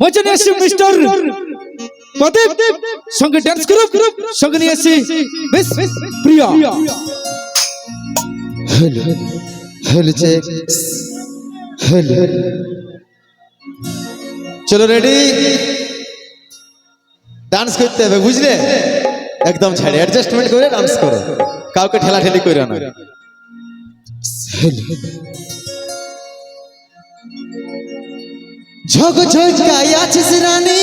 নিয়ে আসি মিস্টার প্রদীপ সঙ্গে ডান্স গ্রুপ সঙ্গে নিয়ে আসি বেশ Priya. Hello hello check hello চলো রেডি ডান্স করতে হবে বুঝলে? একদম ছাড়ে অ্যাডজাস্টমেন্ট করে ডান্স করো। কাউকে ঠেলা ঠেলি করে না ঝগ ঝগকাই আছিস রানী।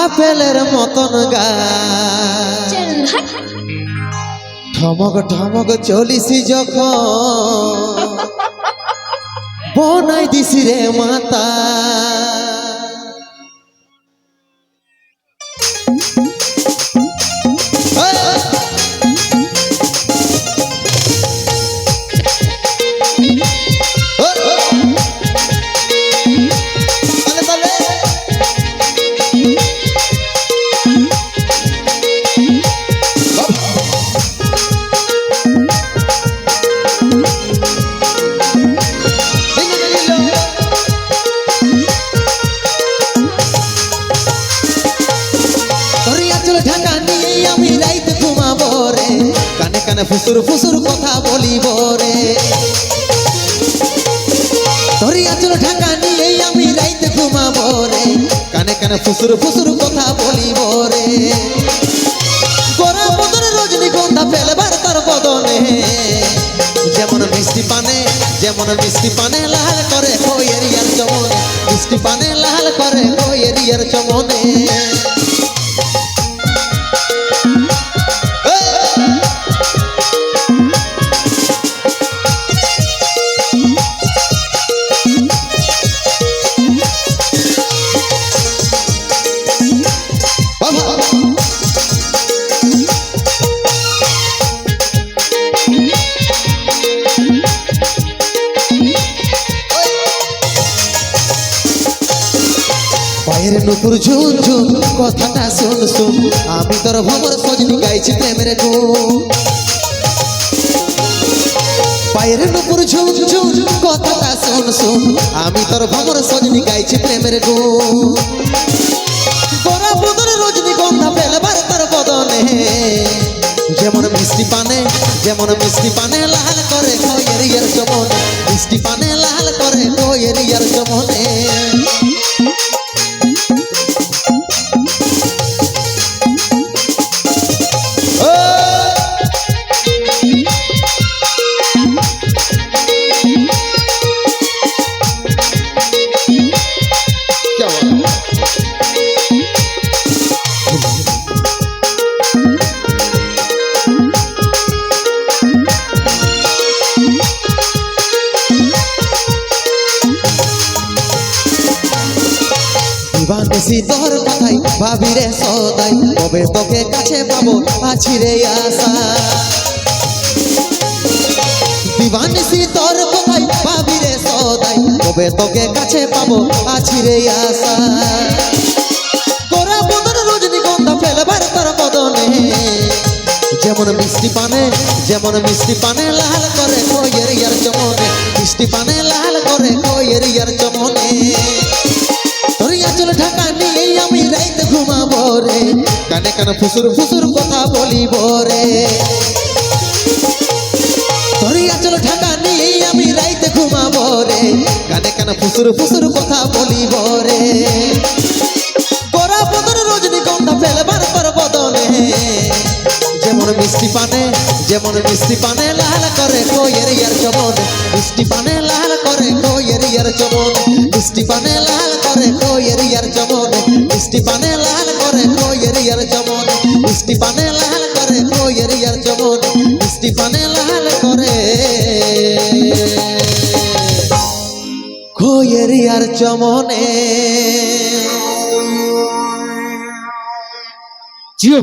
আপেলের মতন গা ঠমক ঠমক চলিসি যখন। বনাই দিছি রে মাতা। কানে ফুসুর ফুসুর কথা বলিব রে। তোর আঁচল ঢাকা নিয়ে আমি রাইতে ঘুমাবো রে। কানে কানে ফুসুর ফুসুর কথা বলিব রে। গোরা বদনে রজনীগন্ধা ফেলবার তার বদনে। যেমন মিষ্টি পানে, যেমন মিষ্টি পানে লাল করে কইয়ের ইয়ার চমনে। মিষ্টি পানে লাল করে কইয়ের ইয়ার চমনে। পায়ের নুপুর ঝুন ঝুন কথাটা শুন শুন, আমি তোর ভমর সজনি গাইছি প্রেমের গুণ। পায়ের নুপুর ঝুন ঝুন কথাটা শুন শুন, আমি তোর ভমর সজনি গাইছি প্রেমের গুণ। তোরা বদনে রজনীগন্ধা ফেলবার তার বদনে। যেমন মিষ্টি পানে, যেমন মিষ্টি পানে লাল করে কয়ের ইয়ার চমনে মিষ্টি পানে তোর কথাই ভাবি রে সদাই, কবে তোকে কাছে পাবো আছি রে আশা। তোর কথাই ভাবি রে সদাই, কবে তোকে কাছে পাবো আছি রে আশা বদন। যেমন মিষ্টি পানে, যেমন মিষ্টি পানে লাল করে ইয়ার চমনে, মিষ্টি পানে লাল কানে কানে ফুসুর ফুসুর কথা বলিব রে? আঁচল ঢাকা নিয়ে আমি রাইতে ঘুমাবো রে। কানে কানে ফুসুর ফুসুর কথা বলিব রে? গোরা বদন রজনীগন্ধা ফেলবার তোর বদনে। যেমন মিষ্টি পানে, যেমন মিষ্টি পানে লাল করে কইয়ের ইয়ার চমন। মিষ্টি পানে লাল করে কইয়ের ইয়ার চমন। মিষ্টি পানে লাল করে কইয়ের ইয়ার চমন। মিষ্টি পানে লাল করে বইয়ের ইয়ার চমন মিষ্টি পানে লাল করে। কইয়ের ইয়ার চমনে জিও।